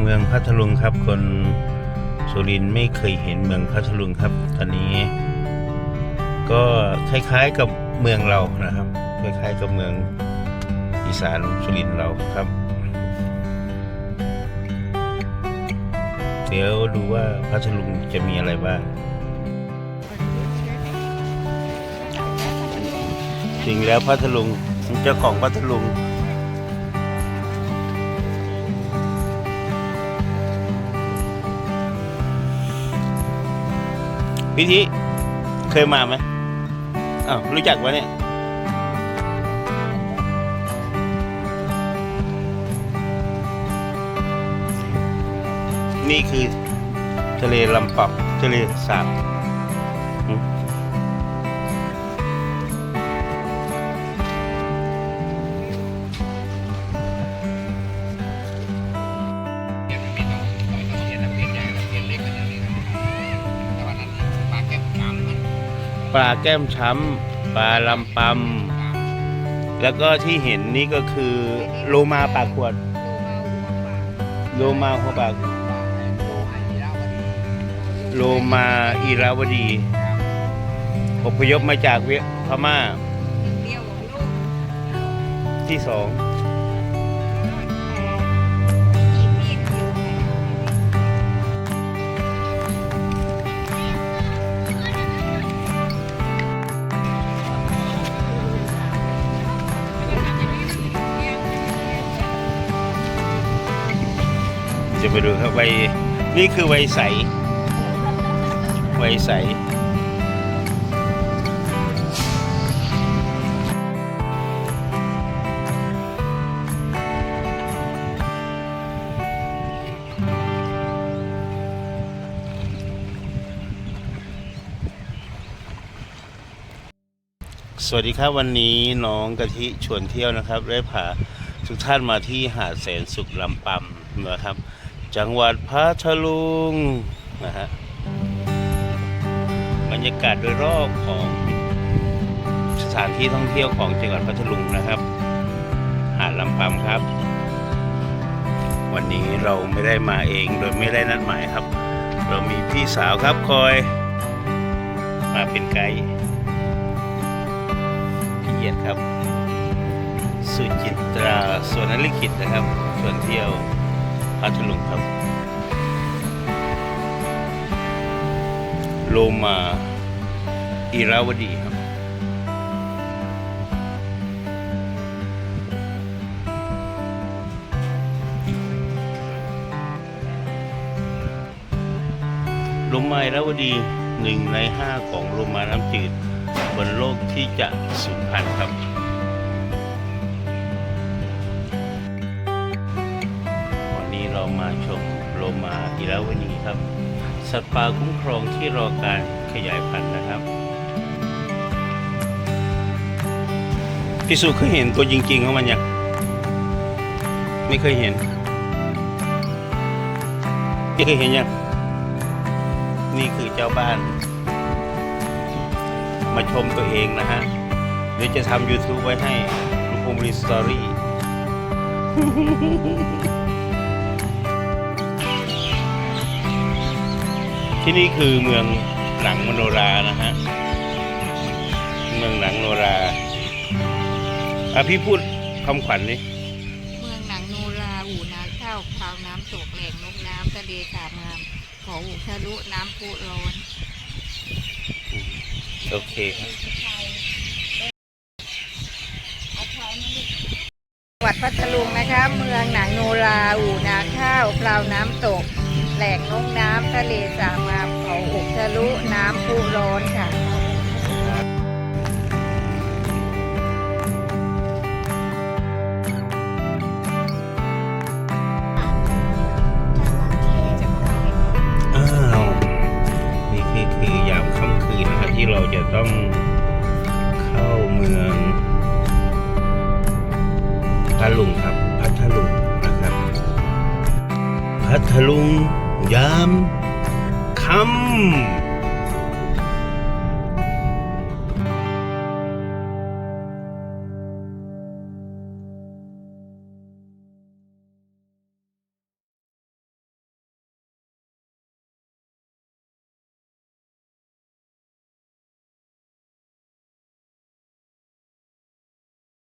เมืองพัทลุงครับ คนสุรินทร์ไม่เคยเห็นเมืองพัทลุงครับ ตอนนี้ ก็คล้ายๆกับเมืองเรานะครับ คล้ายๆกับเมืองอีสานสุรินทร์เราครับ เดี๋ยวดูว่าพัทลุงจะมีอะไรบ้างจริงแล้วพัทลุงเจ้าของพัทลุง พิธีเคยมาไหมอ้าวรู้จักวะเนี่ยนี่คือทะเลลำปับทะเลสาบ ลาแก้มช้ำปลาลำปำแล้วก็ที่เห็นนี่ก็คือโลมาปากขวด โลมาหัวปากโลมาอีราวดีอพยพมาจากเวียพม่าที่สอง ไปดูครับใบนี่คือใบใสใบใสสวัสดีครับวันนี้น้องกะทิชวนเที่ยวนะครับได้พาทุกท่านมาที่หาดแสนสุขลำปำนะครับ จังหวัดพัทลุงนะฮะบรรยากาศโดยรอบของสถานที่ท่องเที่ยวของจังหวัดพัทลุงนะครับ หาดลำปำครับ วันนี้เราไม่ได้มาเองโดยไม่ได้นัดหมายครับ เรามีพี่สาวครับคอย มาเป็นไกด์พี่เอียดครับ สุจิตราสวนนลิขิตนะครับชวนเที่ยว พัทลุงครับ โลมาอิราวดีครับ โลมาอิราวดีหนึ่งในห้าของโลมาน้ำจืดบนโลกที่จะสูญพันธุ์ครับ มาอีลาวนีครับ สัตว์ป่าคุ้มครองที่รอการขยายพันธุ์นะครับพี่สุเคยเห็นตัวจริงๆของมันยังไม่เคยเห็นพี่เคยเห็นยังนี่คือเจ้าบ้าน มาชมตัวเองนะฮะเดี๋ยวจะทำ YouTube ไว้ให้ลุงพงศ์รีสตอรี่ ที่นี่คือเมืองหนังมโนรานะฮะ เมืองหนังโนราอะพี่พูดคำขวัญนี่เมืองหนังโนราอู่นาข้าวพราวน้ำตกแหล่งนกน้ำทะเลสาบงามขออุทะลุน้ำพุร้อนโอเคครับจังหวัดพัทลุงนะคะ เมืองหนังโนราอู่นาข้าวพราวน้ำตก แหล่งนกน้ำทะเลสาบงามเขาอุทะลุน้ำพุร้อนค่ะอ้าวนี่คือคือยามค่ำคืนนะครับที่เราจะต้องเข้าเมืองพัทลุงครับ พัทลุงนะครับ พัทลุง ยามค่ำ